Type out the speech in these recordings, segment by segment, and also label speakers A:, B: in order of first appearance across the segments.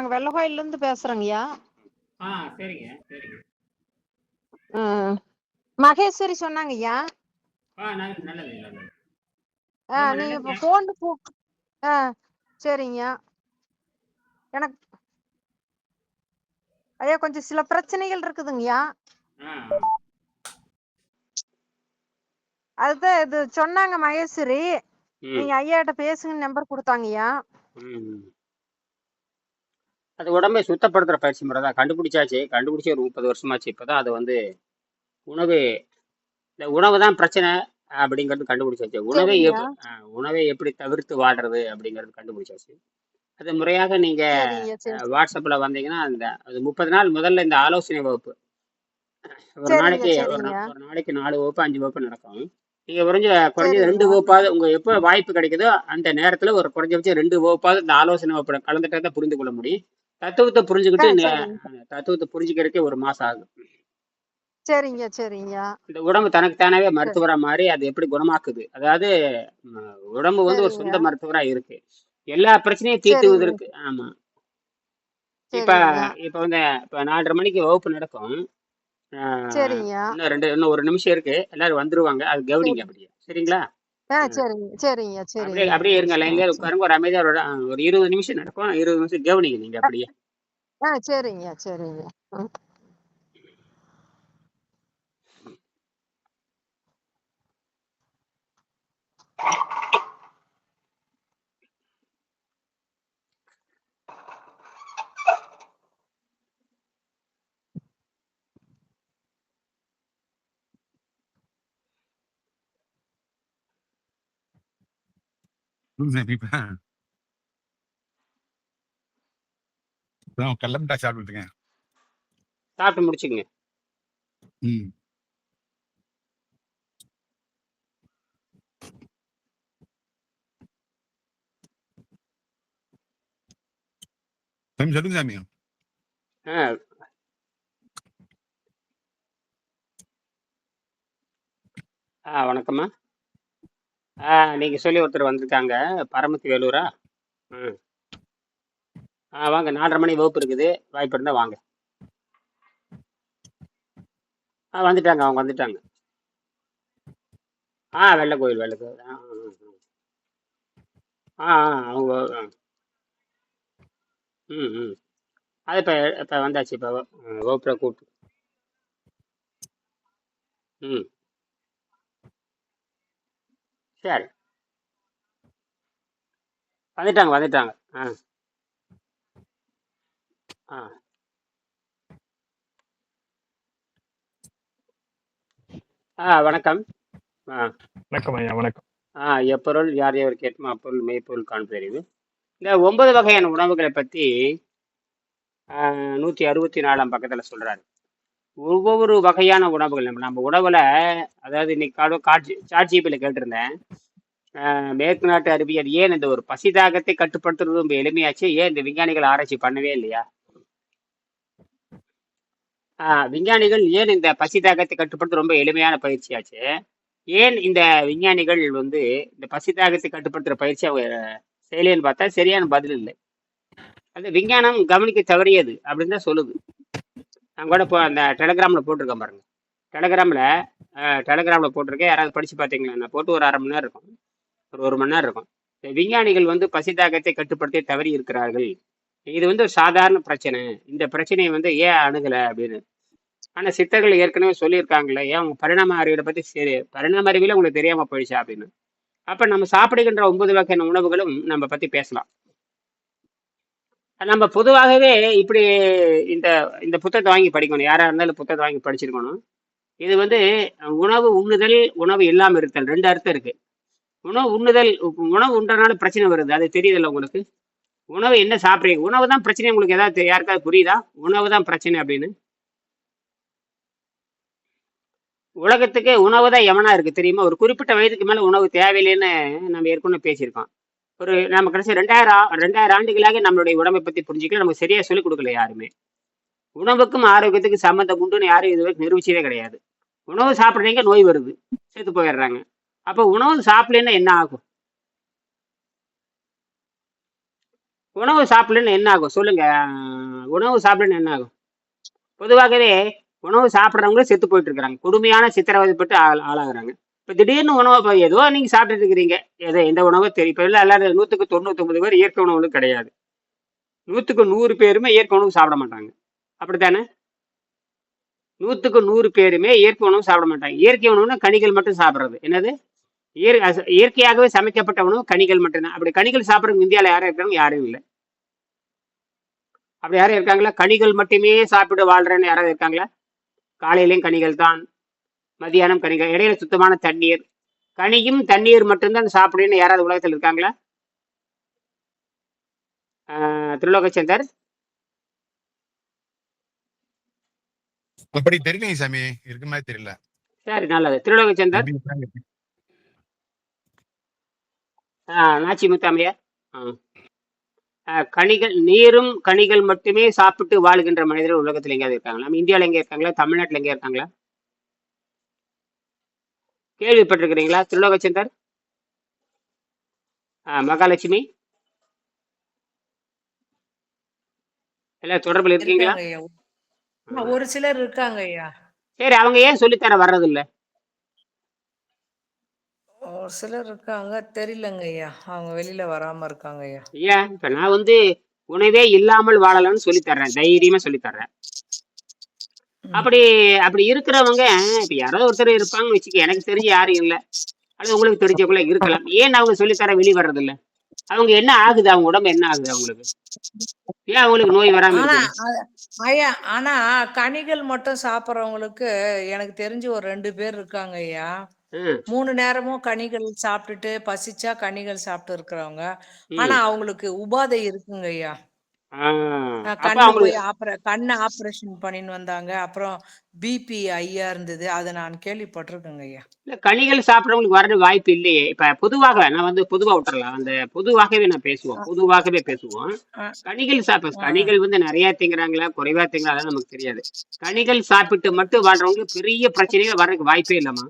A: நாங்க வெள்ள கோயில்ல இருந்து பேசுறோங்கய்யா.
B: ஆ சரிங்க சரிங்க.
A: மகேஸ்வரி சொன்னாங்கய்யா.
B: ஆ நல்லது
A: ஆ, நீங்க இப்ப
B: நல்லதுங்க
A: போன் கூ ஆ சரிங்க எனக்கு ஐயா கொஞ்சம் சில பிரச்சனைகள் இருக்குதுங்கய்யா. அதுதான் இது சொன்னாங்க மகேஸ்வரி. நீங்க ஐயாட்ட பேசுங்க நம்பர் கொடுத்தாங்கய்யா.
B: அது உடம்பை சுத்தப்படுத்துற பயிற்சி முறை தான். கண்டுபிடிச்சாச்சு. கண்டுபிடிச்சி ஒரு முப்பது வருஷமாச்சு. இப்போதான் அது வந்து உணவு இந்த உணவு தான் பிரச்சனை அப்படிங்கிறது கண்டுபிடிச்சாச்சு. உணவை உணவை எப்படி தவிர்த்து வாழ்றது அப்படிங்கிறது கண்டுபிடிச்சாச்சு. அது முறையாக நீங்க
A: சரிங்கய்யா சரி
B: அஹ், வாட்ஸ்அப்ல வந்தீங்கன்னா அந்த அது முப்பது நாள் முதல்ல இந்த ஆலோசனை வகுப்பு. ஒரு நாளைக்கு ஒரு நாளைக்கு நாலு வகுப்பு அஞ்சு வகுப்பு நடக்கும். நீங்க குறைஞ்ச குறைஞ்சது ரெண்டு வகுப்பாவது உங்க எப்போ வாய்ப்பு கிடைக்குதோ அந்த நேரத்துல ஒரு குறைஞ்சபட்சம் ரெண்டு வகுப்பாவது இந்த ஆலோசனை வகுப்புல கலந்துட்டா தான் புரிந்து கொள்ள முடியும். தத்துவத்தை புரிஞ்சுக்கிட்டு தத்துவத்தை புரிஞ்சுக்கிறதுக்கே ஒரு மாசம் ஆகும்
A: சரிங்க சரிங்க.
B: இந்த உடம்பு தனக்குத்தானாவே
A: சரி.
B: மருத்துவரா மாறி அது எப்படி குணமாக்குது? அதாவது உடம்பு வந்து ஒரு சொந்த மருத்துவரா இருக்கு. எல்லா பிரச்சனையும் தீர்த்துவதற்கு ஆமா. இப்ப இப்ப வந்து இப்ப நாலரை மணிக்கு வகுப்பு நடக்கும். இன்னும் ரெண்டு இன்னும் ஒரு நிமிஷம் இருக்கு. எல்லாரும் வந்துருவாங்க. அது கவனிங்க அப்படியே. சரிங்களா.
A: சரிங்க சரிங்க
B: அப்படியே
A: சரிங்க.
B: அப்படியே இருங்க
A: ஆ
B: லைன்ல
A: சரி.
B: உட்காருங்க. ஒரு அமைதியா ஒரு இருபது நிமிஷம் நடக்கும். இருபது நிமிஷம் கவனிங்க நீங்க அப்படியே.
A: ஆ சரிங்க சரிங்க. ம்.
C: இப்ப. இப்பதான் கல்லமிட்டா சாப்பிட்டுருங்க
B: சாப்பிட்டு முடிச்சுங்க
C: ம். சாமி சொல்லுங்க சாமி.
B: ஆஹ், வணக்கம்மா. ஆ நீங்க சொல்லி ஒருத்தர் வந்திருக்காங்க பரமத்தி வேலூரா ம். ஆ வாங்க நாலரை மணி வகுப்பு இருக்குது. வாய்ப்பு இருந்தால் வாங்க. ஆ வந்துட்டாங்க அவங்க வந்துட்டாங்க. ஆ வெள்ளை கோயில் வெள்ளை கோயில். ஆ ஆ ஆ. ஆ, அவங்க ஆ, ம் ம். அது இப்போ இப்போ வந்தாச்சு இப்போ வகுப்பில் கூப்பிட்டு ம். சரி. வந்துட்டாங்க வந்துட்டாங்க. ஆ. ஆ. ஆ வணக்கம். ஆ.
D: வணக்கம் ஐயா வணக்கம்.
B: ஆ எப்பொருள் யார் யார் கேட்குமோ அப்பொருள் மெய்ப்பொருள் காண்பறிவு இந்த ஒன்பது வகையான உணவுகளை பற்றி நூற்றி அறுபத்தி நாலாம் பக்கத்தில் சொல்கிறாரு ஒவ்வொரு வகையான உணவுகள். நம்ம நம்ம உணவுல அதாவது இன்னைக்கு காடு காட்சி சாட்சிப்பில் கேட்டிருந்தேன். மேற்கு நாட்டு அறிவியல் ஏன் இந்த ஒரு பசி தாகத்தை கட்டுப்படுத்துறது ரொம்ப எளிமையாச்சு? ஏன் இந்த விஞ்ஞானிகள் ஆராய்ச்சி பண்ணவே இல்லையா? விஞ்ஞானிகள் ஏன் இந்த பசி தாகத்தை கட்டுப்படுத்த ரொம்ப எளிமையான பயிற்சியாச்சு? ஏன் இந்த விஞ்ஞானிகள் வந்து இந்த பசி தாகத்தை கட்டுப்படுத்துற பயிற்சி அவங்க செய்யலைன்னு பார்த்தா சரியான பதில் இல்லை. அந்த விஞ்ஞானம் கவனிக்க தவறியது அப்படின்னு தான் சொல்லுது. நான் கூட இப்போ அந்த டெலகிராமில் போட்டிருக்கேன் பாருங்க. டெலகிராமில் டெலகிராமில் போட்டிருக்கேன். யாராவது படித்து பார்த்தீங்களா? நான் போட்டு ஒரு அரை மணி நேரம் இருக்கும். ஒரு ஒரு மணி நேரம் இருக்கும். இந்த விஞ்ஞானிகள் வந்து பசி கட்டுப்படுத்தி தவறி இருக்கிறார்கள். இது வந்து ஒரு சாதாரண பிரச்சனை. இந்த பிரச்சனையை வந்து ஏன் அணுகலை அப்படின்னு. ஆனால் சித்தர்கள் ஏற்கனவே சொல்லியிருக்காங்களே ஏன் அவங்க பரிணாம அறிவியலை பற்றி சரி பரிணாம அறிவியல உங்களுக்கு தெரியாமல் போயிடுச்சா அப்படின்னு. அப்போ நம்ம சாப்பிடுகின்ற ஒன்பது வகையான உணவுகளும் நம்ம பற்றி பேசலாம். நம்ம பொதுவாகவே இப்படி இந்த இந்த புத்தகத்தை வாங்கி படிக்கணும். யாரா இருந்தாலும் புத்தகத்தை வாங்கி படிச்சிருக்கணும். இது வந்து உணவு உண்ணுதல் உணவு இல்லாமல் இருத்தல். ரெண்டு அர்த்தம் இருக்கு. உணவு உண்ணுதல் உணவு உண்டனால பிரச்சனை வருது. அது தெரியுதுல்ல உங்களுக்கு? உணவு என்ன சாப்பிட்றீங்க? உணவு தான் பிரச்சனை. உங்களுக்கு ஏதாவது யாருக்காவது புரியுதா? உணவு தான் பிரச்சனை அப்படின்னு. உலகத்துக்கு உணவு தான் எவனா இருக்கு தெரியுமா? ஒரு குறிப்பிட்ட வயதுக்கு மேல உணவு தேவையில்லைன்னு நம்ம ஏற்கனவே பேசியிருக்கோம். ஒரு நம்ம கடைசி ரெண்டாயிரம் ரெண்டாயிரம் ஆண்டுகளாக நம்மளுடைய உடம்பை பத்தி புரிஞ்சுக்கல நமக்கு சரியா சொல்லிக் கொடுக்கல யாருமே. உணவுக்கும் ஆரோக்கியத்துக்கும் சம்மந்தம் உண்டுன்னு யாரும் இது நிரூபிச்சதே கிடையாது. உணவு சாப்பிட்றீங்க நோய் வருது செத்து போயிடுறாங்க. அப்போ உணவு சாப்பிடலன்னா என்ன ஆகும்? உணவு சாப்பிடலன்னு என்ன ஆகும்? சொல்லுங்க. உணவு சாப்பிடலன்னு என்ன ஆகும்? பொதுவாகவே உணவு சாப்பிட்றவங்க செத்து போயிட்டு இருக்கிறாங்க. கொடுமையான சித்திரவதைப்பட்டு ஆள் ஆளாகிறாங்க. இப்போ திடீர்னு உணவை இப்போ ஏதோ நீங்கள் சாப்பிட்டுட்டு இருக்கிறீங்க? ஏதோ எந்த உணவோ தெரியும் இப்போ இல்லை எல்லாரும் நூற்றுக்கு தொண்ணூத்தொம்பது பேர் இயற்கை உணவுகளும் கிடையாது. நூற்றுக்கு நூறு பேருமே இயற்கை உணவு சாப்பிட மாட்டாங்க. அப்படித்தானே? நூற்றுக்கு நூறு பேருமே இயற்கை உணவு சாப்பிட மாட்டாங்க. இயற்கை உணவுனா கனிகள் மட்டும் சாப்பிட்றது. என்னது? இயற் இயற்கையாகவே சமைக்கப்பட்ட உணவு கனிகள் மட்டும்தான். அப்படி கனிகள் சாப்பிட்றவங்க இந்தியாவில் யாரும் இருக்காங்க யாரும் இல்லை. அப்படி யாரும் இருக்காங்களா? கனிகள் மட்டுமே சாப்பிட்டு வாழ்றேன்னு யாராவது இருக்காங்களா? காலையிலையும் கனிகள் தான் மதியானம் கனிகள் இடையில சுத்தமான தண்ணீர். கனியும் தண்ணீர் மட்டும்தான் சாப்பிடுன்னு யாராவது உலகத்தில் இருக்காங்களா? திருலோகச்சந்தர்?
C: அப்படி தெரியலைங்க சாமி. இருக்க மாதிரி தெரியல.
B: சரி நல்லது. திருலோகச்சந்தர்? நாச்சி முத்தாமையா கனிகள் நீரும் கனிகள் மட்டுமே சாப்பிட்டு வாழ்கின்ற மனிதர்கள் உலகத்தில் எங்கேயாவது இருக்காங்களா? நம்ம இந்தியாவில் எங்கே இருக்காங்களா? தமிழ்நாட்டில் எங்கே இருக்காங்களா? கேள்விப்பட்டிருக்கிறீங்களா? திருலோகச்சந்தர் மகாலட்சுமி? எல்லாம் தொடர்பில் இருக்கீங்களா?
D: ஒரு சிலர் இருக்காங்க ஐயா
B: சரி அவங்க ஏன் சொல்லித்தர வர்றதில்ல?
D: ஒரு சிலர் இருக்காங்க தெரியலங்க ஐயா அவங்க வெளியில வராம இருக்காங்க ஐயா
B: ஏன்? இப்ப நான் வந்து உணவே இல்லாமல் வாழலாம்னு சொல்லி தர்றேன் தைரியமா சொல்லி தர்றேன். அப்படி அப்படி இருக்கிறவங்க இப்ப யாராவது ஒருத்தர் இருப்பாங்கன்னு வச்சுக்க எனக்கு தெரிஞ்சு யாரும் இல்லை. அல்லது உங்களுக்கு தெரிஞ்சவங்கள இருக்கலாம். ஏன் அவங்க சொல்லித்தர வெளி வர்றது இல்ல அவங்க என்ன ஆகுது? அவங்க உடம்பு என்ன ஆகுது அவங்களுக்கு? ஏன் அவங்களுக்கு நோய் வராம
D: ஐயா ஆனா கனிகள் மட்டும் சாப்பிடுறவங்களுக்கு எனக்கு தெரிஞ்சு ஒரு ரெண்டு பேர் இருக்காங்க ஐயா. மூணு நேரமும் கனிகள் சாப்பிட்டுட்டு பசிச்சா கனிகள் சாப்பிட்டு இருக்கிறவங்க. ஆனா அவங்களுக்கு உபாதை இருக்குங்க ஐயா.
B: ஆ, அப்ப
D: கண்ணு
B: அவங்களுக்கு
D: போய் ஆப்ர கண்ணு ஆப்ரேஷன் பண்ணின்னு வந்தாங்க. அப்புறம் பிபி ஐயா இருந்தது. அதை நான் கேள்விப்பட்டிருக்கேங்க ஐயா.
B: இல்ல கனிகள் சாப்பிட்றவங்களுக்கு வர வாய்ப்பு இல்லையே. இப்ப பொதுவாக நான் வந்து பொதுவா விட்டுறலாம். அந்த பொதுவாகவே நான் பேசுவோம். பொதுவாகவே பேசுவோம்.
D: ஆ.
B: கனிகள் சாப்பிட
D: ஆ.
B: கனிகள் வந்து நிறைய திங்குறாங்களா குறைவா திங்குறாங்களா நமக்கு தெரியாது. கனிகள் சாப்பிட்டு மட்டும் வாழ்றவங்களுக்கு பெரிய பிரச்சனைகள் வர்றதுக்கு வாய்ப்பே இல்லம்மா.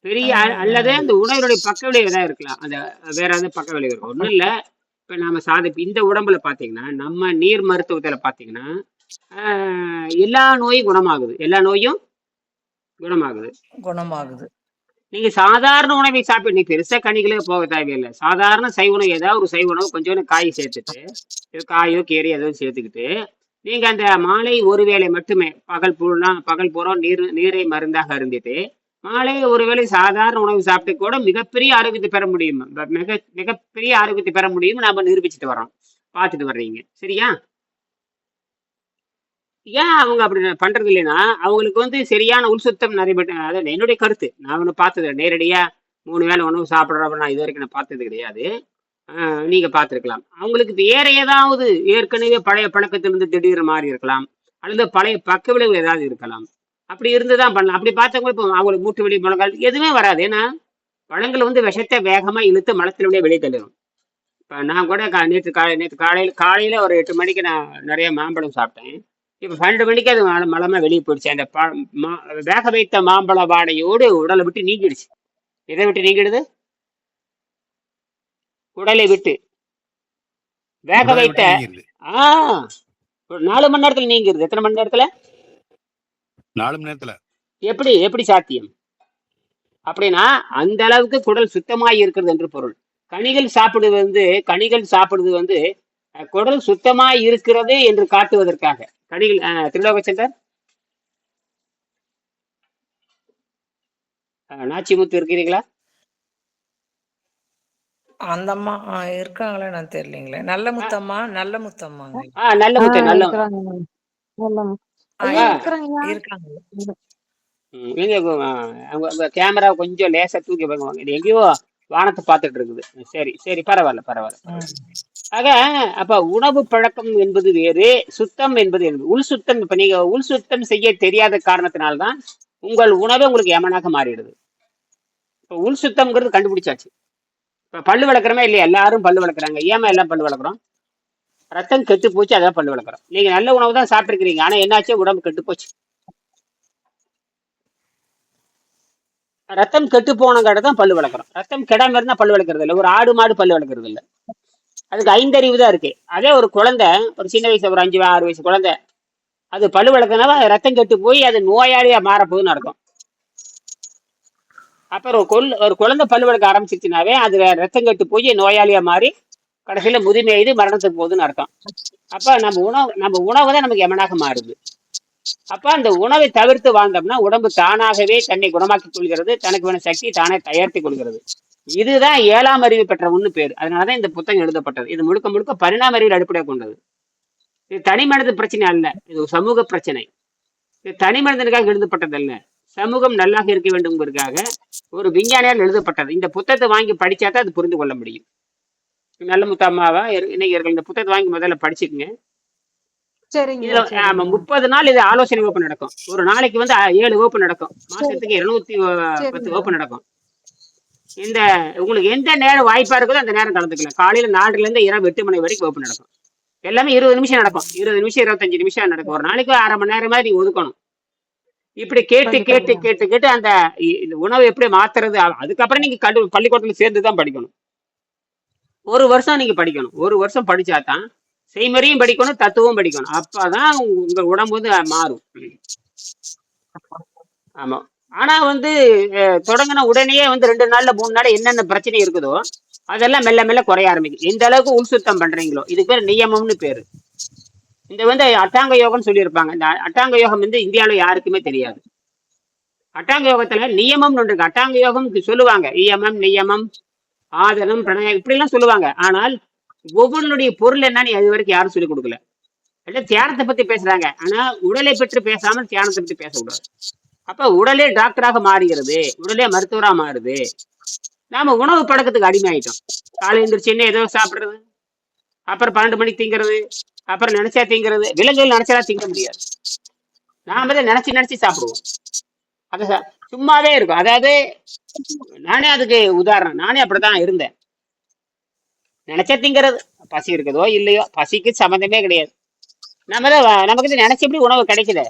B: பெரிய அ- அல்லது அந்த உணவுடைய பக்க விளைவு ஏதாவது இருக்கலாம். அந்த வேற ஏதாவது பக்க விளைவு இருக்கும். ஒண்ணும் இல்ல. இப்ப நாம சாதி இந்த உடம்புல பாத்தீங்கன்னா நம்ம நீர் மருத்துவத்துல பாத்தீங்கன்னா ஆஹ், எல்லா நோயும் குணமாகுது. எல்லா நோயும் குணமாகுது.
D: குணமாகுது.
B: நீங்க சாதாரண உணவை சாப்பிட்டு நீ பெருசா கனிகளே போக தேவையில்லை. சாதாரண சைவ உணவு ஏதாவது ஒரு சைவ உணவு கொஞ்சோண்டு காய் சேர்த்துட்டு காயோ கீரை ஏதோ சேர்த்துக்கிட்டு நீங்க அந்த மாலை ஒரு வேளை மட்டுமே பகல் பூரா பகல் பூரா நீர் நீரை மருந்தாக அருந்திட்டு மாலை ஒருவேளை சாதாரண உணவு சாப்பிட்டு கூட மிகப்பெரிய ஆரோக்கியத்தை பெற முடியும். மிக மிகப்பெரிய ஆரோக்கியத்தை பெற முடியும் நாம நிரூபிச்சுட்டு வரோம் பார்த்துட்டு வர்றீங்க. சரியா? ஏன் அவங்க அப்படி பண்றது இல்லைன்னா அவங்களுக்கு வந்து சரியான உள் சுத்தம் நடைபெற்ற அதாவது என்னுடைய கருத்து. நான் ஒன்று பார்த்தது நேரடியா மூணு வேளை உணவு சாப்பிட்றப்ப நான் இது வரைக்கும் நான் பார்த்தது கிடையாது. ஆஹ் நீங்க பார்த்துருக்கலாம். அவங்களுக்கு வேற ஏதாவது ஏற்கனவே பழைய பழக்கத்திலிருந்து திடீர் மாறி இருக்கலாம். அல்லது பழைய பக்க விளைவு ஏதாவது இருக்கலாம். அப்படி இருந்துதான் பண்ணலாம். அப்படி பார்த்தவங்க இப்போ அவங்களுக்கு மூட்டு வலி முழங்கால் எதுவுமே வராது. ஏன்னா பழங்கள் வந்து விஷத்தை வேகமா இழுத்து மலத்தினுடைய வெளியே தள்ளிடும். இப்போ நான் கூட கா நேற்று காலை நேற்று காலையில் காலையில் ஒரு எட்டு மணிக்கு நான் நிறைய மாம்பழம் சாப்பிட்டேன். இப்போ பன்னெண்டு மணிக்கு அது மல மலமாக வெளியே போயிடுச்சு. அந்த ப மா வேக வைத்த மாம்பழ வாடையோடு உடலை விட்டு நீங்கிடுச்சு. எதை விட்டு நீங்கிடுது? உடலை விட்டு. வேக வைத்த. ஆ ஒரு நாலு மணி நேரத்தில் நீங்கிருது எத்தனை மணி நேரத்தில்?
C: நாலு மணி நேரத்துல.
B: எப்படி எப்படி சாத்தியம்? அப்படின்னா அந்த அளவுக்கு குடல் சுத்தமாய் இருக்கிறது என்று பொருள். கனிகள் சாப்பிடுவது வந்து கனிகள் சாப்பிடுவது வந்து குடல் சுத்தமாய் இருக்கிறது என்று காட்டுவதற்காக. கனிகள் திருலோகச்சந்தர் நாச்சிமுத்து இருக்கிறீங்களா
D: அந்த அம்மா இருக்காங்களே நான் தெரியலீங்களே. நல்ல முத்தம்மா? நல்ல முத்தம்மாங்க.
B: ஆ நல்ல முத்து நல்ல கேமரா கொஞ்சம் லேசா தூக்கி பாருங்க. எங்கேயோ வானத்தை பார்த்துட்டு இருக்குது. சரி சரி பரவாயில்ல பரவாயில்ல. ஆக அப்ப உணவு பழக்கம் என்பது வேறு சுத்தம் என்பது வேறு. உள் சுத்தம் இப்ப நீங்க உள் சுத்தம் செய்ய தெரியாத காரணத்தினால்தான் உங்கள் உணவே உங்களுக்கு யமனாக மாறிடுது. இப்ப உள் சுத்தம்ங்கிறது கண்டுபிடிச்சாச்சு. இப்ப பல்லு விளக்குறமே இல்லையா? எல்லாரும் பல்லு விளக்குறாங்க ஏமா எல்லாம் பல்லு விளக்குறோம் ரத்தம் கெட்டு போச்சு அதான் பல்லு விளக்குறோம். நீங்க நல்ல உணவு தான் சாப்பிட்டுருக்கீங்க ஆனா என்னாச்சு? உடம்பு கெட்டு போச்சு. ரத்தம் கெட்டு போனங்காட்ட தான் பல்லு விளக்குறோம். ரத்தம் கெடாம இருந்தா பல்லு விளக்குறது இல்லை. ஒரு ஆடு மாடு பல்லு விளக்குறது இல்லை. அதுக்கு ஐந்தறிவு தான் இருக்கு. அதே ஒரு குழந்தை ஒரு சின்ன வயசு ஒரு அஞ்சு ஆறு வயசு குழந்தை அது பல்லு வளர்க்கனால ரத்தம் கெட்டு போய் அது நோயாளியா மாறப்போகுதுன்னு அர்த்தம். அப்புறம் ஒரு கொல் ஒரு குழந்தை பல்லு வளர்க்க ஆரம்பிச்சிருச்சுனாவே அது ரத்தம் கெட்டு போய் நோயாளியா மாறி கடைசியில முதுமை எய்து மரணத்துக்கு போகுதுன்னு அர்த்தம். அப்ப நம்ம உணவு நம்ம உணவு தான் நமக்கு எமனாக மாறுது. அப்ப அந்த உணவை தவிர்த்து வாழ்ந்தோம்னா உடம்பு தானாகவே தன்னை குணமாக்கிக் கொள்கிறது தனக்கு வேணும் சக்தி தானே தயாரித்துக் கொள்கிறது. இதுதான் ஏழாம் அறிவு பெற்ற ஒண்ணு பேர். அதனாலதான் இந்த புத்தகம் எழுதப்பட்டது. இது முழுக்க முழுக்க பரிணாம அறிவில் அடிப்படையாக கொண்டது. இது தனி மனித பிரச்சனை அல்ல. இது ஒரு சமூக பிரச்சனை. இது தனி மனிதனுக்காக எழுதப்பட்டது அல்ல சமூகம் நல்லாக இருக்க வேண்டும்ங்கிறதுக்காக ஒரு விஞ்ஞானியால் எழுதப்பட்டது. இந்த புத்தகத்தை வாங்கி படிச்சாதான் அது புரிந்து கொள்ள முடியும். நல்ல முத்தம்மாவா இணையர்கள் இந்த புத்தகத்தை வாங்கி முதல்ல படிச்சுக்குங்க.
A: சரிங்க
B: இதுல ஆமா முப்பது நாள் இது ஆலோசனை வகுப்பு நடக்கும். ஒரு நாளைக்கு வந்து ஏழு வகுப்பு நடக்கும். மாசத்துக்கு இருநூத்தி பத்து வகுப்பு நடக்கும். இந்த உங்களுக்கு எந்த நேரம் வாய்ப்பா இருக்குதோ அந்த நேரம் கலந்துக்கலாம் காலையில நாலுல இருந்து இரவு எட்டு மணி வரைக்கும் வகுப்பு நடக்கும். எல்லாமே இருபது நிமிஷம் நடக்கும். இருபது நிமிஷம் இருபத்தஞ்சு நிமிஷம் நடக்கும். ஒரு நாளைக்கு அரை மணி நேரம் மாதிரி ஒதுக்கணும். இப்படி கேட்டு கேட்டு கேட்டு கேட்டு அந்த உணவு எப்படி மாத்துறது? அதுக்கப்புறம் நீங்க கல்லு பள்ளிக்கூடத்துல சேர்ந்து தான் படிக்கணும். ஒரு வருஷம் நீங்க படிக்கணும். ஒரு வருஷம் படிச்சாதான் செய்முறையும் படிக்கணும் தத்துவம் படிக்கணும். அப்பதான் உங்க உடம்பு வந்து மாறும். ஆமா. ஆனா வந்து தொடங்கின தொடங்குன உடனே வந்து ரெண்டு நாள்ல மூணு நாள் என்னென்ன பிரச்சனை இருக்குதோ அதெல்லாம் மெல்ல மெல்ல குறைய ஆரம்பிக்கும். எந்த அளவுக்கு உள் சுத்தம் பண்றீங்களோ இதுக்கு பேர் நியமம்னு பேரு. இந்த வந்து அட்டாங்க யோகம்னு சொல்லியிருப்பாங்க. இந்த அட்டாங்க யோகம் வந்து இந்தியாவுல யாருக்குமே தெரியாது. அட்டாங்க யோகத்துல நியமம்னு ஒன்று இருக்கு. அட்டாங்க யோகம் சொல்லுவாங்க. இயமம் நியமம் ஆதனம் பிரணயம் இப்படி எல்லாம் சொல்லுவாங்க. ஆனால் ஒவ்வொன்றுடைய பொருள் என்னன்னு இது வரைக்கும் யாரும் சொல்லிக் கொடுக்கல. இல்ல தியானத்தை பத்தி பேசுறாங்க. ஆனா உடலை பற்றி பேசாமல் தியானத்தை பத்தி பேசக்கூடாது. அப்ப உடலே டாக்டராக மாறுகிறது. உடலே மருத்துவரா மாறுது. நாம உணவு பழக்கத்துக்கு அடிமையாயிட்டோம். காலை எந்திரிச்சுன்னு ஏதோ சாப்பிடுறது? அப்புறம் பன்னெண்டு மணிக்கு திங்கிறது? அப்புறம் நினைச்சா திங்கிறது? விலங்குகள் நினைச்சா திங்க முடியாது. நாம தான் நினைச்சு நினைச்சு சாப்பிடுவோம். அது சும்மாவே இருக்கும். அதாவது நானே அதுக்கு உதாரணம். நானே அப்படித்தான் இருந்தேன். நினைச்ச திங்கிறது பசி இருக்குதோ இல்லையோ பசிக்கு சம்மந்தமே கிடையாது. நம்ம தான் நமக்கு நினைச்ச எப்படி உணவு கிடைக்குது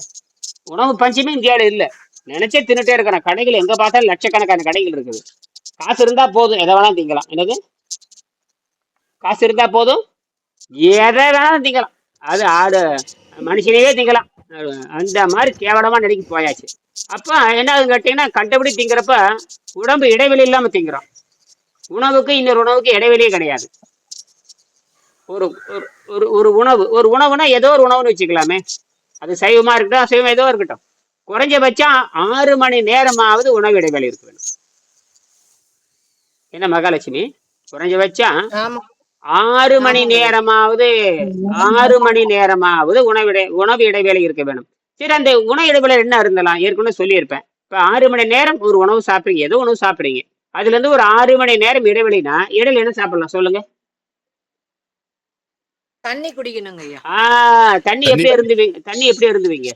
B: உணவு பஞ்சமே இந்தியாவில் இல்ல. நினைச்சே தின்னுட்டே இருக்கணும் கடைகள் எங்க பார்த்தாலும் லட்சக்கணக்கான கடைகள் இருக்குது. காசு இருந்தா போதும். எதை வேணாலும் திங்கலாம். என்னது? காசு இருந்தா போதும். எதை வேணாலும் திங்கலாம். அது ஆடு மனுஷனையே திங்கலாம். அந்த மாதிரி கேவலமாக நினைக்கி போயாச்சு. அப்ப என்ன ஆகுதுன்னு கேட்டிங்கன்னா கண்டபடி திங்கிறப்ப உடம்பு இடைவெளி இல்லாம திங்கிறோம். உணவுக்கு இன்னொரு உணவுக்கு இடைவெளியே கிடையாது. ஒரு ஒரு ஒரு ஒரு உணவு ஒரு உணவுனா ஏதோ ஒரு உணவுன்னு வச்சுக்கலாமே. அது சைவமா இருக்கட்டும் சைவம் ஏதோ இருக்கட்டும். குறைஞ்சபட்சம் ஆறு மணி நேரமாவது உணவு இடைவெளி இருக்க வேணும் என்ன மகாலட்சுமி? குறைஞ்சபட்சம் ஆறு மணி. நேரமாவது ஆறு மணி நேரமாவது உணவு இடை உணவு இடைவேளை இருக்க வேணும். சரி அந்த உணவு இடைவேளை என்ன இருந்தலாம்? ஏற்கனவே சொல்லியிருப்பேன். இப்ப ஆறு மணி நேரம் ஒரு உணவு சாப்பிடுறீங்க. ஏதோ உணவு சாப்பிடுறீங்க? அதுல இருந்து ஒரு ஆறு மணி நேரம் இடைவெளினா இடையில என்ன சாப்பிடலாம்? சொல்லுங்க.
D: தண்ணி குடிக்கணுங்க ஐயா.
B: ஆஹ் தண்ணி எப்படி இருந்துவீங்க தண்ணி எப்படி இருந்துவீங்க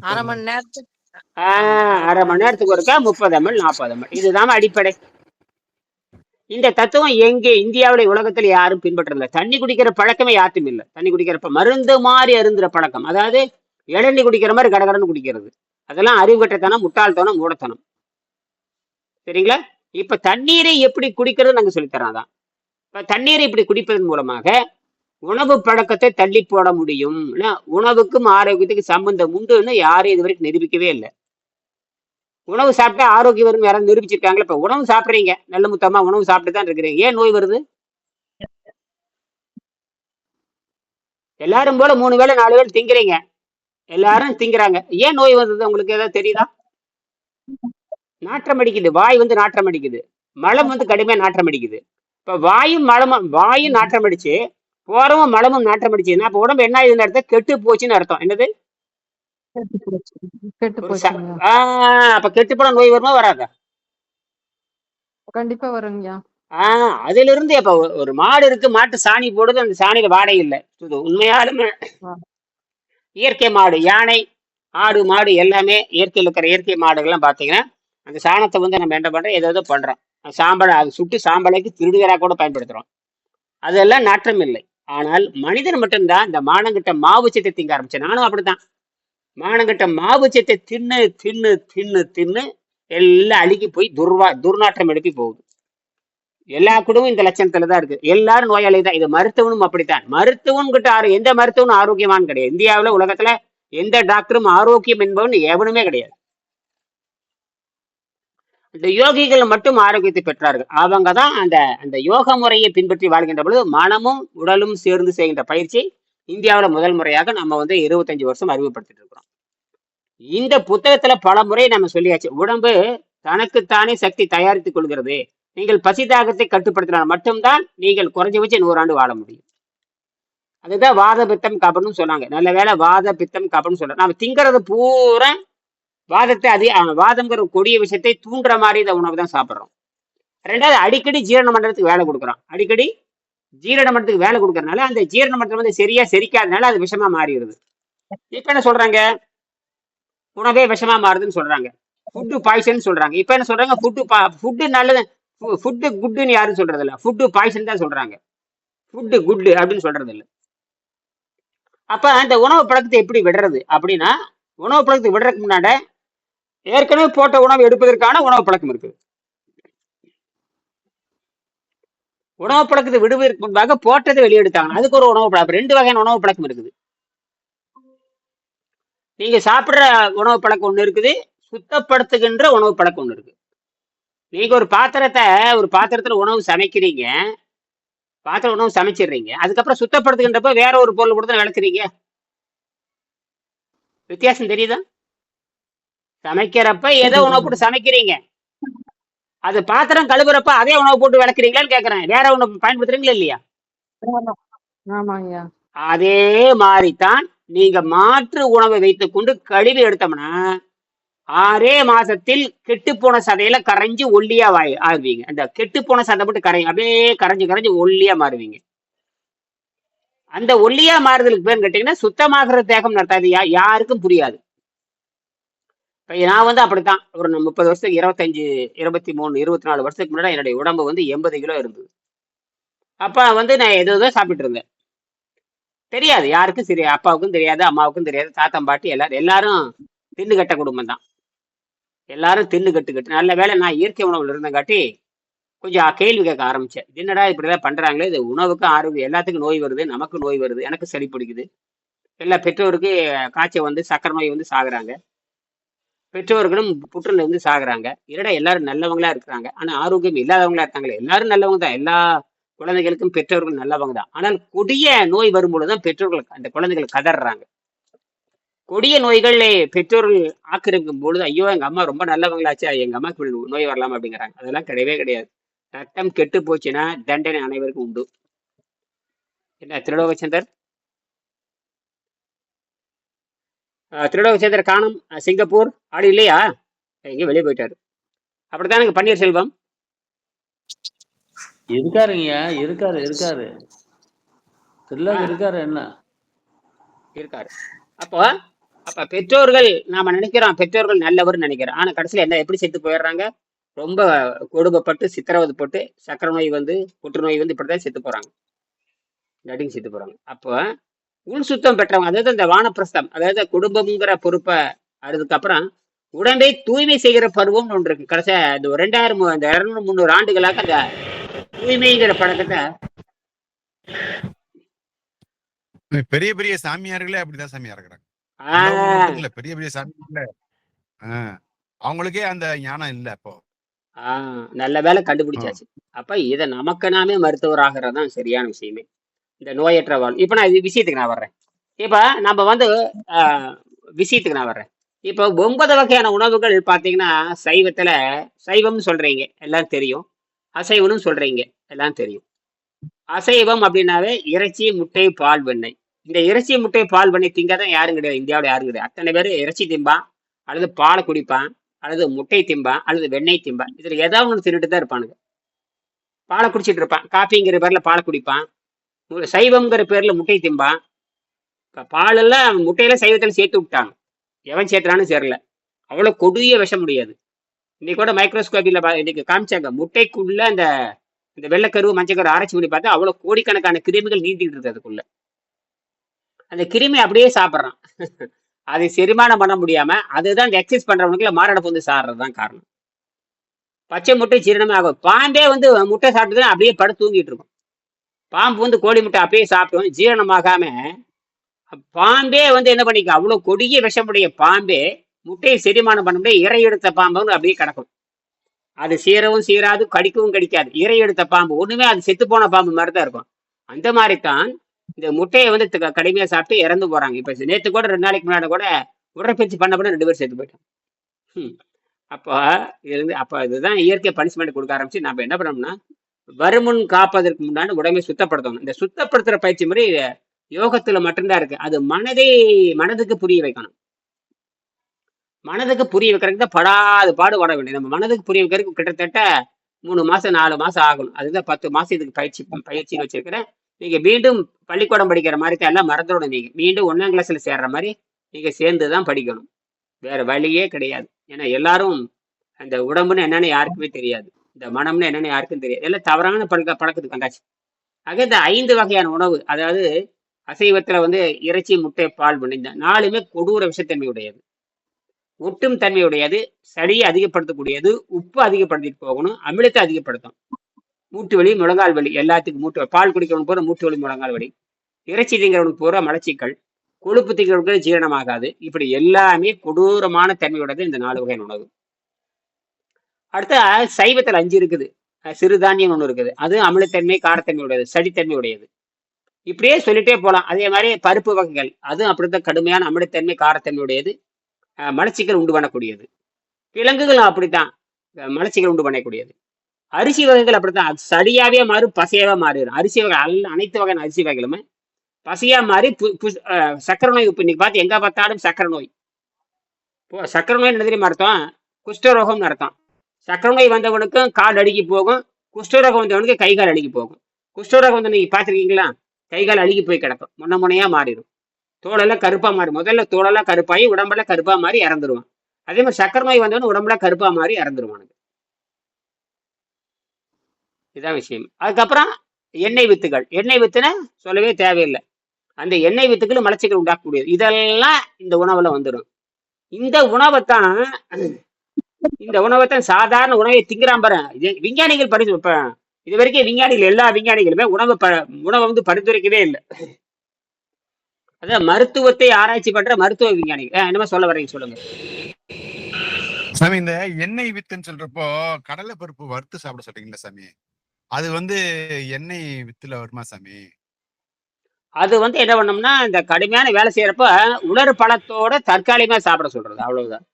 D: அரை மணி நேரத்துக்கு.
B: ஆஹ் அரை மணி நேரத்துக்கு ஒருக்கா முப்பது எம்எல் நாற்பது எம்எல். இதுதான் அடிப்படை. இந்த தத்துவம் எங்கே? இந்தியாவுடைய உலகத்துல யாரும் பின்பற்றல தண்ணி குடிக்கிற பழக்கமே யாருக்கும் இல்லை. தண்ணி குடிக்கிறப்ப மருந்து மாதிரி அருந்துற பழக்கம். அதாவது இளநீ குடிக்கிற மாதிரி கடகடன்னு குடிக்கிறது. அதெல்லாம் அறிவு கட்டத்தனம் முட்டாள்தனம் மூடத்தனம். சரிங்களா? இப்ப தண்ணீரை எப்படி குடிக்கிறது நாங்க சொல்லித்தரோம் அதான். இப்ப தண்ணீரை இப்படி குடிப்பதன் மூலமாக உணவு பழக்கத்தை தள்ளி போட முடியும் உணவுக்கும் ஆரோக்கியத்துக்கு சம்பந்தம் உண்டுன்னு யாரும் இது வரைக்கும் நிரூபிக்கவே இல்லை. உணவு சாப்பிட்டா ஆரோக்கியம் வரும் யாராவது நிரூபிச்சிருக்காங்களா? இப்ப உணவு சாப்பிடுறீங்க. நல்ல முத்தமா உணவு சாப்பிட்டு தான் இருக்கிறீங்க. ஏன் நோய் வருது? எல்லாரும் போல மூணு வேளை நாலு வேளை திங்கிறீங்க. எல்லாரும் திங்கிறாங்க. ஏன் நோய் வந்தது? உங்களுக்கு ஏதாவது தெரியுதா? நாற்றம் அடிக்குது. வாய் வந்து நாற்றம் அடிக்குது. மலம் வந்து கடுமையா நாற்றம் அடிக்குது. இப்ப வாயும் மலமும் வாயும் நாற்றம் அடிச்சு போறவும் மலமும் நாற்றம் அடிச்சுன்னா அப்ப உடம்பு என்ன ஆகுதுன்னு அர்த்தம்? கெட்டு போச்சுன்னு அர்த்தம். என்னது?
A: கெட்டு போச்சு. கெட்டு
B: ஒரு ச-
A: போச்சுங்க.
B: ஆஹ் அப்ப கெட்டு போன நோய் வருமா வராதா?
A: கண்டிப்பா வருங்கய்யா
B: ஆஹ் அதுல இருந்து அப்ப ஒரு ஒரு மாடு இருக்கு மாட்டு சாணி போடுது அந்த சாணியில வாடை இல்லை. இது உண்மையாலுமே.
A: ஆ.
B: இயற்கை மாடு யானை ஆடு மாடு எல்லாமே இயற்கையில் இருக்கிற இயற்கை மாடுகள்லாம் பாத்தீங்கன்னா அந்த சாணத்தை வந்து நம்ம என்ன பண்றோம் ஏதோ ஏதோ பண்றோம். அந்த சாம்பலை அது சுட்டு சாம்பலைக்கு திருடுதலா கூட பயன்படுத்துறோம். அதெல்லாம் நாற்றம் இல்லை. ஆனால் மனிதன் மட்டும்தான் இந்த மானங்கிட்ட மாவுச்சத்தை திங்க ஆரம்பிச்சேன் நானும் அப்படித்தான். மானங்கிட்ட மாவுச்சத்தை தின்னு தின்னு தின்னு தின்னு எல்லாம் அழுகி போய் துர்வா துர்நாற்றம் எழுப்பி போகுது. எல்லா குடும்பம் இந்த லட்சணத்துல தான் இருக்கு. எல்லாரும் நோயாளி தான். இது மருத்துவனும் அப்படித்தான். மருத்துவன் கிட்ட ஆரோ- எந்த மருத்துவனும் ஆரோக்கியமானு கிடையாது. இந்தியாவில உலகத்துல எந்த டாக்டரும் ஆரோக்கியம் என்பவன் எவனுமே கிடையாது. இந்த யோகிகள் மட்டும் ஆரோக்கியத்தை பெற்றார்கள். அவங்க தான் அந்த அந்த யோக முறையை பின்பற்றி வாழ்கின்ற பொழுது மனமும் உடலும் சேர்ந்து செய்கின்ற பயிற்சி இந்தியாவுல முதல் முறையாக நம்ம வந்து இருபத்தஞ்சு வருஷம் அறிமுகப்படுத்திட்டு இருக்கிறோம். இந்த புத்தகத்துல பல முறை நம்ம சொல்லியாச்சு உடம்பு தனக்குத்தானே சக்தி தயாரித்துக் கொள்கிறது. நீங்கள் பசி தாகத்தை கட்டுப்படுத்தினால் மட்டும்தான் நீங்கள் குறைஞ்சபட்சம் நூறாண்டு வாழ முடியும். அதுதான் வாத பித்தம் கபன்னு சொன்னாங்க. நல்ல வேளை வாத பித்தம் கபன்னு சொல்றோம் நம்ம திங்கிறது பூரா வாதத்தை அதிக வாதம்ங்கிற கொடிய விஷயத்தை தூண்டுற மாதிரி இந்த உணவு தான் சாப்பிட்றோம். ரெண்டாவது அடிக்கடி ஜீரண மண்டலத்துக்கு வேலை கொடுக்குறோம். அடிக்கடி ஜீரண மரத்துக்கு வேலை கொடுக்கறதுனால அந்த ஜீரண மண்டலம் வந்து சரியா செரிக்காதனால அது விஷமா மாறிடுது. இப்ப என்ன சொல்றாங்க? உணவே விஷமா மாறுதுன்னு சொல்றாங்க. ஃபுட்டு பாய்சன் சொல்றாங்க. இப்ப என்ன சொல்றாங்க? ஃபுட்டு ஃபுட்டு நல்லது ஃபுட்டு குட்டுன்னு யாரும் சொல்றது இல்ல ஃபுட்டு பாய்சன் தான் சொல்றாங்க. ஃபுட்டு குட்டு அப்படின்னு சொல்றது இல்ல அப்ப அந்த உணவு பழக்கத்தை எப்படி விடுறது? அப்படின்னா உணவு பழக்கத்தை விடுறதுக்கு முன்னாடி ஏற்கனவே போட்ட உணவு எடுப்பதற்கான உணவு பழக்கம் இருக்குது. உணவு பழக்கத்தை விடுவதற்கு முன்பாக போட்டதை வெளியெடுத்தாங்க. அதுக்கு ஒரு உணவு பழக்கம் ரெண்டு வகையான உணவு பழக்கம் இருக்குது. நீங்க சாப்பிடுற உணவு பழக்கம் ஒண்ணு இருக்குது. சுத்தப்படுத்துகின்ற உணவு பழக்கம் ஒண்ணு இருக்கு நீங்க ஒரு பாத்திரத்தை ஒரு பாத்திரத்துல உணவு சமைக்கிறீங்க. பாத்திரம் உணவு சமைச்சிடுறீங்க. அதுக்கப்புறம் சுத்தப்படுத்துகின்றப்ப வேற ஒரு பொருள் கொடுத்து விளக்குறீங்க. வித்தியாசம் தெரியுதா? சமைக்கிறப்ப ஏதோ உணவு போட்டு சமைக்கிறீங்க. அது பாத்திரம் கழுவுறப்ப அதே உணவு போட்டு விளக்குறீங்களான்னு கேக்குறேன். வேற உணவு பயன்படுத்துறீங்களா இல்லையா?
A: ஆமா. ஆமாங்கய்யா.
B: அதே மாதிரிதான் நீங்க மாற்று உணவை வைத்துக்கொண்டு கழுவி எடுத்தோம்னா ஆறே மாசத்தில் கெட்டுப்போன சதையில கரைஞ்சு ஒல்லியா வாய் ஆகுவீங்க. அந்த கெட்டுப்போன சதை மட்டும் கரையும் அப்படியே கரைஞ்சு கரைஞ்சு ஒல்லியா மாறுவீங்க. அந்த ஒல்லியா மாறுதலுக்கு பேர் கேட்டீங்கன்னா சுத்தமாகிற தேகம் நடத்தாது யா யாருக்கும் புரியாது. நான் வந்து அப்படித்தான். ஒரு முப்பது வருஷத்துக்கு இருபத்தஞ்சு இருபத்தி மூணு இருபத்தி நாலு வருஷத்துக்கு முன்னாடி என்னுடைய உடம்பு வந்து எண்பது கிலோ இருந்தது. அப்ப வந்து நான் எது எதோ சாப்பிட்டு இருந்தேன். தெரியாது யாருக்கும் சரி அப்பாவுக்கும் தெரியாது அம்மாவுக்கும் தெரியாது தாத்தா பாட்டி எல்லாரும் எல்லாரும் தின்னு கட்ட குடும்பம் தான். எல்லாரும் தின்னு கட்டு கட்டு. நல்ல வேளை நான் இயற்கை உணவுல இருந்தங்காட்டி கொஞ்சம் கேள்வி கேட்க ஆரம்பிச்சேன். என்னடா இப்படிதான் பண்றாங்களே? இது உணவுக்கும் ஆரோக்கியம் எல்லாத்துக்கும் நோய் வருது நமக்கு நோய் வருது எனக்கு சளி பிடிக்குது. எல்லா பெற்றோருக்கு காய்ச்சல் வந்து சக்கரை நோய் வந்து சாகுறாங்க. பெற்றோர்களும் புற்றுல வந்து சாகுறாங்க. என்னடா எல்லாரும் நல்லவங்களா இருக்கிறாங்க. ஆனா ஆரோக்கியம் இல்லாதவங்களா இருக்காங்களே. எல்லாரும் நல்லவங்க தான். எல்லா குழந்தைகளுக்கும் பெற்றோர்கள் நல்லவங்க தான். ஆனால் கொடிய நோய் வரும்பொழுதுதான் பெற்றோர்கள் அந்த குழந்தைகள் கதறாங்க. கொடிய நோய்கள் பெற்றோர்கள் ஆக்கிரமிக்கும் பொழுது ஐயோ எங்க அம்மா ரொம்ப நல்லவங்களாச்சா எங்க அம்மாக்கு இப்படி நோய் வரலாம் அப்படிங்கிறாங்க. அதெல்லாம் கிடையவே கிடையாது. ரத்தம் கெட்டு போச்சுன்னா தண்டனை அனைவருக்கும் உண்டு. என்ன திருலோகச்சந்தர்? அஹ், திருலோகச்சந்தர் காணும். சிங்கப்பூர். ஆடு இல்லையா? எங்கேயும் வெளியே போயிட்டாரு. அப்படித்தானுங்க பன்னீர்செல்வம்
E: இருக்காருங்க இருக்காரு இருக்காரு. இருக்காரு என்ன?
B: இருக்காரு. அப்போ அப்ப பெற்றோர்கள் நாம நினைக்கிறோம் பெற்றோர்கள் நல்லவர் நினைக்கிறோம். ஆனா கடைசியில என்ன எப்படி செத்து போயிடுறாங்க? ரொம்ப கொடுமைப்பட்டு சித்திரவதைப்பட்டு சக்கரை நோய் வந்து புற்றுநோய் வந்து இப்படிதான் செத்து போறாங்க. நடிங்க செத்து போறாங்க. அப்போ உள் சுத்தம் பெற்றவங்க அதாவது இந்த வானப்பிரஸ்தம் அதாவது குடும்பம்ங்கிற பொறுப்பை அதுக்கப்புறம் உடம்பை தூய்மை செய்கிற பருவம்னு ஒன்று இருக்கு. கடைசியா இந்த ரெண்டாயிரம் இந்த இருநூறு முந்நூறு ஆண்டுகளாக அந்த தூய்மைங்கிற பழக்கத்தை
C: பெரிய பெரிய சாமியார்களே அப்படிதான் சாமியா இருக்கிறாங்க பெரிய பெரிய சாமியார்களே. அவங்களுக்கே அந்த ஞானம் இல்ல இப்போ
B: ஆஹ் நல்ல வேலை கண்டுபிடிச்சாச்சு. அப்ப இத நமக்கு நாமே மருத்துவராகிறது தான் சரியான விஷயமே. இந்த நோயற்ற வாழ். இப்போ நான் இது விஷயத்துக்கு நான் வர்றேன். இப்போ நம்ம வந்து விஷயத்துக்கு நான் வர்றேன். இப்போ ஒன்பது வகையான உணவுகள் பார்த்தீங்கன்னா சைவத்தில் சைவம்னு சொல்கிறீங்க எல்லாம் தெரியும். அசைவம்னு சொல்கிறீங்க எல்லாம் தெரியும். அசைவம் அப்படின்னாவே இறைச்சி முட்டை பால் வெண்ணெய். இந்த இறைச்சி முட்டை பால் வெண்ணெய் திங்காதான் யாரும் கிடையாது. இந்தியாவில் யாரும் கிடையாது. அத்தனை பேர் இறைச்சி திம்பான் அல்லது பாலை குடிப்பான் அல்லது முட்டை திம்பான் அல்லது வெண்ணெய் திம்பான். இதில் ஏதாவது ஒன்று தின்னுட்டு தான் இருப்பானுங்க. பாலை குடிச்சிட்டு இருப்பான். காஃபிங்கிற பேர்ல பாலை குடிப்பான். சைவம்ங்கிற பேர்ல முட்டை திம்பான் இப்ப பாலெல்லாம் முட்டையில சைவத்தில் சேர்த்து விட்டாங்க. எவன் சேர்த்துறான்னு சேரல அவ்வளவு கொடிய விஷம் முடியாது இன்னைக்கு கூட மைக்ரோஸ்கோப்பில இன்னைக்கு காமிச்சாங்க. முட்டைக்குள்ள அந்த இந்த வெள்ளக்கருவு மஞ்சக்கரு ஆராய்ச்சி பண்ணி பார்த்தா அவ்வளவு கோடிக்கணக்கான கிருமிகள் நீந்திட்டு இருக்கு அதுக்குள்ள. அந்த கிருமி அப்படியே சாப்பிட்றான். அதை செரிமானம் பண்ண முடியாம அதுதான் இந்த எக்ஸசைஸ் பண்றவனுக்குள்ள மாரடைப்பு வந்து சாடுறதுதான் காரணம். பச்சை முட்டை ஜீரணமாகும். பாம்பே வந்து முட்டை சாப்பிட்டுதான் அப்படியே படம் தூங்கிட்டு இருக்கும். பாம்பு வந்து கோழி முட்டை அப்படியே சாப்பிட்டோம். ஜீரணமாகாம பாம்பே வந்து என்ன பண்ணிக்க அவ்வளவு கொடிய விஷமுடைய பாம்பே முட்டையை செரிமானம் பண்ண முடியாது. இறை எடுத்த பாம்புன்னு அப்படியே கிடக்கும். அது சீரவும் சீராது கடிக்கவும் கடிக்காது. இறை எடுத்த பாம்பு ஒண்ணுமே அது செத்து போன பாம்பு மாதிரி தான் இருக்கும். அந்த மாதிரி தான் இந்த முட்டையை வந்து த- கடுமையா சாப்பிட்டு இறந்து போறாங்க. இப்ப நேத்து கூட ரெண்டு நாளைக்கு முன்னாடி கூட உடற்பயிற்சி பண்ண பண்ண ரெண்டு பேரும் செத்து போயிட்டோம் அப்போ இது வந்து அப்ப இதுதான் இயற்கை பனிஷ்மெண்ட் கொடுக்க ஆரம்பிச்சு நம்ம என்ன பண்ணோம்னா வருமுன் காப்பதற்கு முன்னாடி உடம்பை சுத்தப்படுத்தணும். இந்த சுத்தப்படுத்துற பயிற்சி முறை யோகத்துல மட்டும்தான் இருக்கு. அது மனதை மனதுக்கு புரிய வைக்கணும். மனதுக்கு புரிய வைக்கிறதுக்கு தான் படாது வர வேண்டியது. நம்ம மனதுக்கு புரிய வைக்கிறதுக்கு கிட்டத்தட்ட மூணு மாசம் நாலு மாசம் ஆகணும். அதுதான் பத்து மாசம் இதுக்கு பயிற்சி பயிற்சின்னு வச்சிருக்கிறேன். நீங்க மீண்டும் பள்ளிக்கூடம் படிக்கிற மாதிரி தான் எல்லாம் மறந்துடணும் நீங்க. மீண்டும் ஒன்னாம் கிளாஸ்ல சேர்ற மாதிரி நீங்க சேர்ந்து தான் படிக்கணும். வேற வழியே கிடையாது. ஏன்னா எல்லாரும் அந்த உடம்புன்னு என்னன்னு யாருக்குமே தெரியாது. இந்த மனம்னு என்னென்னு யாருக்கும் தெரியாது. எல்லாம் தவறான பழக்க பழக்கத்துக்கு வந்தாச்சு. ஆக இந்த ஐந்து வகையான உணவு அதாவது அசைவத்துல வந்து இறைச்சி முட்டை பால் பண்ணி இந்த நாலுமே கொடூர விஷத்தன்மை உடையது ஒட்டும் தன்மை உடையது சளியை அதிகப்படுத்தக்கூடியது உப்பு அதிகப்படுத்திட்டு போகணும் அமிலத்தை அதிகப்படுத்தும் மூட்டு வலி முழங்கால் வலி எல்லாத்துக்கும் மூட்டு பால் குடிக்கிறவனுக்கு போகிற மூட்டு வலி முழங்கால் வலி. இறைச்சி திங்கிறவனுக்கு போகிற மலச்சிக்கல். கொழுப்பு திங்கிறவனுக்கு ஜீரணமாகாது. இப்படி எல்லாமே கொடூரமான தன்மையுடையது இந்த நாலு வகையான உணவு. அடுத்து சைவத்தில் அஞ்சு இருக்குது. சிறுதானியம் ஒன்று இருக்குது. அது அமிலத்தன்மை காரத்தன்மை உடையது சடித்தன்மை உடையது. இப்படியே சொல்லிட்டே போகலாம் அதே மாதிரி பருப்பு வகைகள் அதுவும் அப்படித்தான் கடுமையான அமிலத்தன்மை காரத்தன்மை உடையது. மலச்சிக்கல் உண்டு பண்ணக்கூடியது. கிழங்குகளும் அப்படித்தான். மலச்சிக்கல் உண்டு பண்ணக்கூடியது. அரிசி வகைகள் அப்படித்தான். அது மாறும் பசையாவே மாறிடும். அரிசி வகை அல்ல அனைத்து வகையான அரிசி வகைகளுமே பசியா மாறி பு- பு- சக்கரை நோய் இப்போ இன்னைக்கு பார்த்து எங்க பார்த்தாலும் சக்கரை நோய். சக்கரை நோய் என்ன தெரியுமா அர்த்தம்? குஷ்டரோகம்னு அர்த்தம். சக்கரை நோய் வந்தவனுக்கும் கால் அழுகி போகும். குஷ்டரோகம் வந்தவனுக்கு கை கால் அழுகி போகும். குஷ்டரோகம் வந்து நீங்க பார்த்துருக்கீங்களா? கை கால் அழுகி போய் கிடக்கும். முன்ன முனையாக மாறிடும். தோலெல்லாம் கருப்பா மாறி முதல்ல தோலெல்லாம் கருப்பாகி உடம்பெல்லாம் கருப்பா மாறி இறந்துருவான். அதே மாதிரி சக்கரை நோய் வந்தவன் உடம்புல கருப்பா மாறி இறந்துருவானுங்க. இதான் விஷயம். அதுக்கப்புறம் எண்ணெய் வித்துகள். எண்ணெய் வித்துனா சொல்லவே தேவையில்லை. அந்த எண்ணெய் வித்துக்கள் மலச்சிக்கல் உண்டாக்கக்கூடியது. இதெல்லாம் இந்த உணவுல வந்துடும் இந்த உணவைத்தான் இந்த உணவைத்தான் சாதாரண உணவை திங்கிறான் பாரு. இது விஞ்ஞானிகள் இப்ப இது வரைக்கும் விஞ்ஞானிகள் எல்லா விஞ்ஞானிகளுமே உணவு ப உணவை வந்து பரிந்துரைக்கவே இல்லை. அதான் மருத்துவத்தை ஆராய்ச்சி பண்ற மருத்துவ விஞ்ஞானிகள். என்னமோ சொல்ல வரீங்க சொல்லுங்க.
C: சாமி இந்த எண்ணெய் வித்துன்னு சொல்றப்போ கடலை பருப்பு வறுத்து சாப்பிட சொல்றீங்களா சாமி? அது வந்து எண்ணெய் வித்துல வருமா சாமி?
B: அது வந்து என்ன பண்ணோம்னா இந்த கடுமையான வேலை செய்யறப்ப உலர் பழத்தோட தற்காலிகமா சாப்பிட சொல்றது. அவ்வளவுதான்.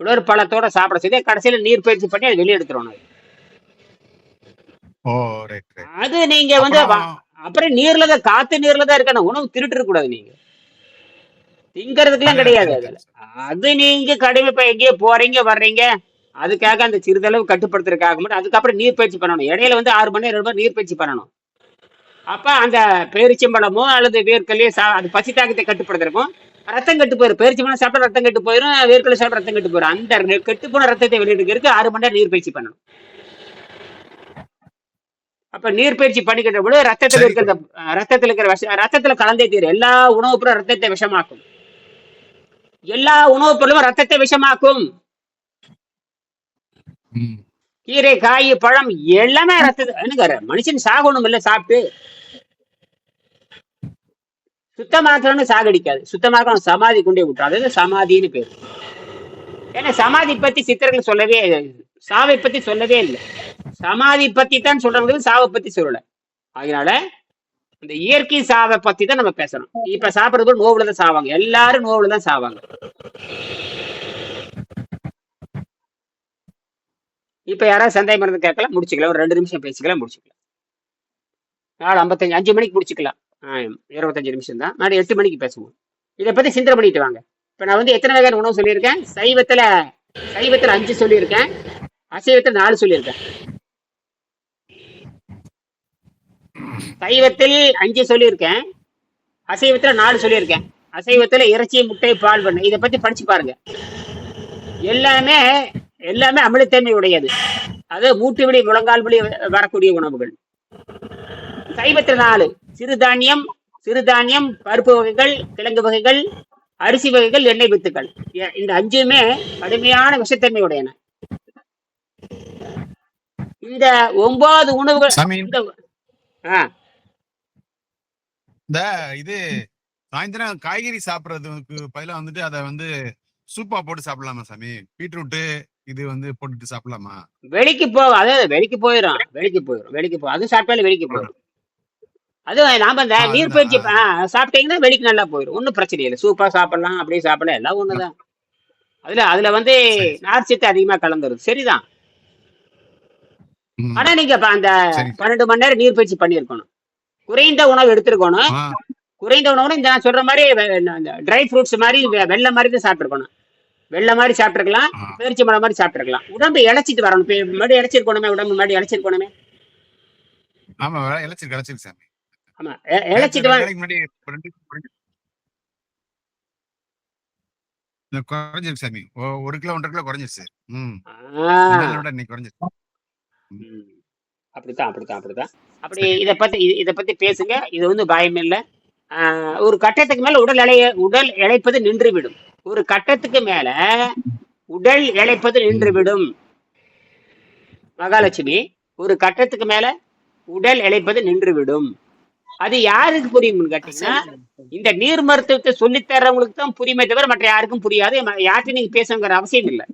B: உலர் பழத்தோட சாப்பிட சொல்லி கடைசியில நீர் பயிற்சி பண்ணி அதை வெளியே எடுத்துருவோம் அது. நீங்க வந்து
C: அப்புறம்?
B: நீர்ல தான் காத்து நீர்ல தான் இருக்கணும். உணவு திருட்டு கூடாது நீங்க. திங்கறதுக்கெல்லாம் கிடையாது அதுல. அது நீங்க கடுமை இப்ப எங்கேயோ போறீங்க வர்றீங்க அதுக்காக அந்த சிறிதளவு கட்டுப்படுத்துறதுக்காக மட்டும் அதுக்கப்புறம் நீர் பயிற்சி பண்ணணும். இடையில வந்து ஆறு மணி ரெண்டு மணி நீர் பயிற்சி பண்ணணும். அப்ப அந்த பேரிச்சம்பழமோ அல்லது வேர்க்கல்லையோ அது பசி தாக்கத்தை கட்டுப்படுத்துறக்கும் ரத்தம் கெட்டு போயிடும் பேரிச்சம்பழம் சாப்பிட்டா ரத்தம் கெட்டு போயிடும் வேர்க்கலை சாப்பிட்டா ரத்தம் கெட்டு போயிடும் அந்த கெட்டு போன ரத்தத்தை வெளியிடுறதுக்கு ஆறு மணி நேரம் நீர் பயிற்சி பண்ணணும். அப்ப நீர் பயிற்சி பண்ணிக்கிட்ட பொழுது ரத்தத்தில் இருக்கிற ரத்தத்தில் இருக்கிற விஷ ரத்தத்துல கலந்தே தீரும். எல்லா உணவுப் பொருளும் ரத்தத்தை விஷமாக்கும். எல்லா உணவுப் பொருளும் ரத்தத்தை விஷமாக்கும். கீரை காய் பழம் எல்லாமே ரத்தத்தை என்னங்க மனுஷன் சாகணும் இல்ல சாப்பிட்டு. சுத்தமாக்கணும்னு சாகடிக்காது. சுத்தமாக்கணும் சமாதி கொண்டே விட்டுரும். அதாவது சமாதின்னு பேர். ஏன்னா சமாதி பத்தி சித்தர்கள் சொல்லவே சாவை பத்தி சொல்லவே இல்லை. சமாதி பத்தி தான் சொல்றாங்க சாவை பத்தி சொல்லல. அதனால இந்த இயற்கை சாவை பத்தி தான் நம்ம பேசணும். இப்ப சாப்பிடுறது கூட நோவுல தான் சாவாங்க. எல்லாரும் நோவுல தான் சாவாங்க. இப்ப யாராவது சந்தேகம் இருந்து கேட்கலாம் முடிச்சுக்கலாம். ஒரு ரெண்டு நிமிஷம் பேசிக்கலாம் முடிச்சுக்கலாம். நாலு ஐம்பத்தஞ்சு அஞ்சு மணிக்கு முடிச்சுக்கலாம். இருபத்தஞ்சு நிமிஷம் தான் நாளை எட்டு மணிக்கு பேசுவோம். இதை பத்தி சிந்தனை பண்ணிட்டு வாங்க. இப்ப நான் வந்து எத்தனை வகையான உணவு சொல்லியிருக்கேன்? சைவத்துல சைவத்துல அஞ்சு சொல்லியிருக்கேன். அசைவத்துல நாலு சொல்லியிருக்கேன். சைவத்தில் அஞ்சு சொல்லியிருக்கேன். அசைவத்துல நாலு சொல்லியிருக்கேன். அசைவத்துல இறைச்சி முட்டை பால் பண்ண. இதை பத்தி படிச்சு பாருங்க. எல்லாமே எல்லாமே அமிலத்தன்மை உடையது அது மூட்டு விழி முழங்கால் வழி வரக்கூடிய உணவுகள். சைவத்துல நாலு. சிறுதானியம் சிறுதானியம் பருப்பு வகைகள் கிழங்கு வகைகள் அரிசி வகைகள் எண்ணெய் வித்துக்கள். இந்த அஞ்சுமே கடுமையான விஷத்தன்மை உடையன இந்த ஒன்பது உணவுகள்
C: சாமி.
B: இந்த
C: இது சாயந்தரம் காய்கறி சாப்பிடுறதுக்கு பதிலா வந்துட்டு அதை வந்து சூப்பா போட்டு சாப்பிடலாமா சாமி? பீட்ரூட்டு இது வந்து போட்டுட்டு சாப்பிடலாமா?
B: வெளிக்கு போ அதாவது வெளிக்கு போயிடும் வெளிக்கு போயிடும் வெளிக்கு போ அது சாப்பிட்டாலும் வெளிக்கு போயிடும் அது நாம இந்த நீர். பயிற்சி சாப்பிட்டீங்கன்னா வெளிக்கு நல்லா போயிடும். ஒன்றும் பிரச்சனை இல்லை. சூப்பா சாப்பிடலாம் அப்படியே சாப்பிடலாம். எல்லாம் ஒண்ணுதான். அதுல அதுல வந்து. நார்ச்சத்து அதிகமா கலந்துரும். சரிதான். ஆனா நீங்க அந்த பன்னெண்டு மணி நேரம் நீர் பயிற்சி பண்ணியிருக்கணும். குறைந்த உணவு எடுத்திருக்கணும். குறைந்த உணவு இந்த நான் சொல்ற மாதிரி ட்ரை ஃப்ரூட்ஸ் மாதிரி வெள்ளை மாதிரி தான் சாப்பிட்டுருக்கணும். வெள்ளை மாதிரி சாப்பிட்டுருக்கலாம். பேரிச்சி மரம் மாதிரி சாப்பிட்டுருக்கலாம். உடம்பு இழைச்சிட்டு வரணும். மறுபடியும் இழைச்சிருக்கணுமே உடம்பு மறுபடியும் இழைச்சிருக்கணுமே.
C: ஆமா இழைச்சிருக்கு இழைச்சிருக்கு சாமி.
B: ஆமா இழைச்சிட்டு
C: குறைஞ்சிருக்கு சாமி ஒரு கிலோ ஒன்றரை கிலோ குறைஞ்சிருச்சு. குறைஞ்சிருச்சு.
B: அப்படித்தான் அப்படித்தான் அப்படித்தான். அப்படி இத பத்தி இது- பத்தி பேசுங்க. இது வந்து பயம் இல்ல. ஒரு கட்டத்துக்கு மேல உடல் எடைய உடல் இழைப்பது நின்று விடும் ஒரு கட்டத்துக்கு மேல உடல் இழைப்பது நின்று விடும் மகாலட்சுமி ஒரு கட்டத்துக்கு மேல உடல் இழைப்பது நின்று விடும் அது யாருக்கு புரியும்னு கேட்டீங்கன்னா இந்த நீர் மருத்துவத்தை சொல்லித் தர்றவங்களுக்கு தான் புரியுமே தவிர மற்ற யாருக்கும் புரியாது. யார்கிட்டயும் நீங்க பேசணுங்கிற அவசியம் இல்லை.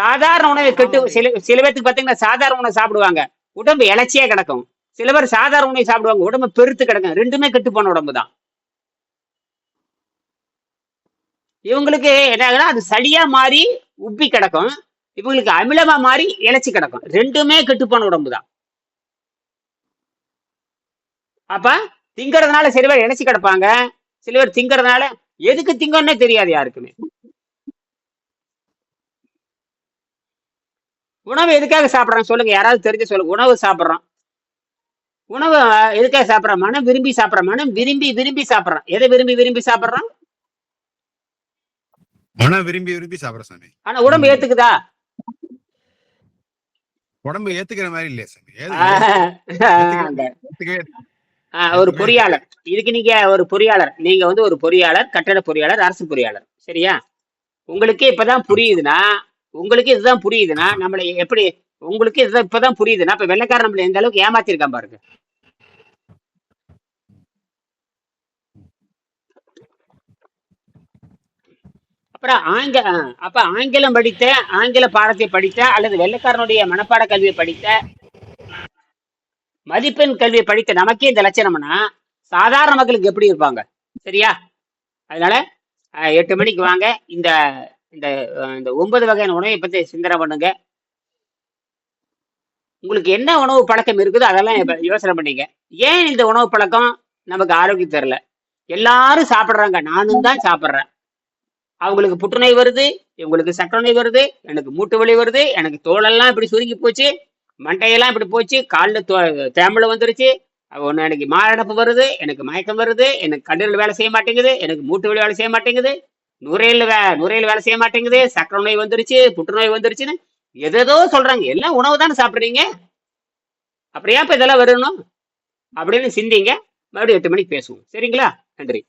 B: சாதாரண உணவை கெட்டு. சில சில பேத்துக்கு பாத்தீங்கன்னா சாதாரண உணவு சாப்பிடுவாங்க. உடம்பு இளைச்சியா கிடக்கும். சில பேர் சாதாரண உணவை சாப்பிடுவாங்க. உடம்பு பெருத்து கிடக்கும். ரெண்டுமே கெட்டு போன உடம்பு தான். இவங்களுக்கு என்ன அது சளியா மாறி உப்பி கிடக்கும். இவங்களுக்கு அமிலமா மாறி இளைச்சி கிடக்கும். ரெண்டுமே கெட்டு போன உடம்பு தான். அப்ப திங்கறதுனால சில பேர் இளைச்சி கிடப்பாங்க. சில பேர் திங்கறதுனால எதுக்கு திங்கன்னே தெரியாது யாருக்குமே. உணவு எதுக்காக சாப்பிடுறோம் சொல்லுங்க. யாராவது தெரிஞ்சு சொல்லுங்க. உணவு சாப்பிடுறோம். உணவு எதுக்காக சாப்பிடுறோம்? மனம் விரும்பி சாப்பிடுறோம். மனம் விரும்பி விரும்பி சாப்பிடுறோம். எதை விரும்பி விரும்பி சாப்பிடுறோம்?
C: மனம் விரும்பி விரும்பி சாப்பிடுற சாமி.
B: ஆனா உடம்பு. ஏத்துக்குதா?
C: உடம்பு ஏத்துக்கிற மாதிரி இல்லையா சாமி.
B: ஆஹ், ஒரு பொறியாளர். இதுக்கு நீங்க ஒரு பொறியாளர். நீங்க வந்து ஒரு பொறியாளர் கட்டட பொறியாளர் அரசு பொறியாளர். சரியா? உங்களுக்கு இப்பதான் புரியுதுன்னா உங்களுக்கு இதுதான் புரியுதுன்னா நம்மளை எப்படி உங்களுக்கு இதுதான் இப்பதான் புரியுதுன்னா இப்ப வெள்ளைக்காரன் நம்மள எந்த அளவுக்கு ஏமாத்திருக்கான் பாருங்க. அப்புறம் ஆங்க அப்ப ஆங்கிலம் படித்த ஆங்கில பாடத்தை படித்த அல்லது வெள்ளைக்காரனுடைய மனப்பாட கல்வியை படித்த மதிப்பெண் கல்வியை படித்த நமக்கே இந்த லட்சணம்னா சாதாரண மக்களுக்கு எப்படி இருப்பாங்க? சரியா? அதனால எட்டு மணிக்கு வாங்க. இந்த இந்த இந்த ஒன்பது வகையான உணவை பத்தி சிந்தனை பண்ணுங்க. உங்களுக்கு என்ன உணவு பழக்கம் இருக்குதோ அதெல்லாம் யோசனை பண்ணீங்க. ஏன் இந்த உணவு பழக்கம் நமக்கு ஆரோக்கியம் தரல? எல்லாரும் சாப்பிடுறாங்க. நானும் தான் சாப்பிடுறேன். அவங்களுக்கு புற்றுநோய் வருது இவங்களுக்கு சக்கரை நோய் வருது எனக்கு மூட்டு வலி வருது எனக்கு தோலெல்லாம் இப்படி சுருங்கி போச்சு. மண்டையெல்லாம் இப்படி போச்சு காலில் தேம்பல வந்துருச்சு. ஒன்று எனக்கு மாரடைப்பு வருது எனக்கு மயக்கம் வருது எனக்கு கண்ணீரில் வேலை செய்ய மாட்டேங்குது எனக்கு மூட்டு வலி வேலை செய்ய மாட்டேங்குது நுரையில் வே நுரையில் வேலை செய்ய மாட்டேங்குது சக்கரை நோய் வந்துருச்சு புற்றுநோய் வந்துருச்சுன்னு எதேதோ சொல்றாங்க. எல்லாம் உணவு தானே சாப்பிட்றீங்க? அப்படியா இப்போ இதெல்லாம் வரணும்? அப்படின்னு சிந்திங்க. மறுபடியும் எட்டு மணிக்கு பேசுவோம். சரிங்களா? நன்றி.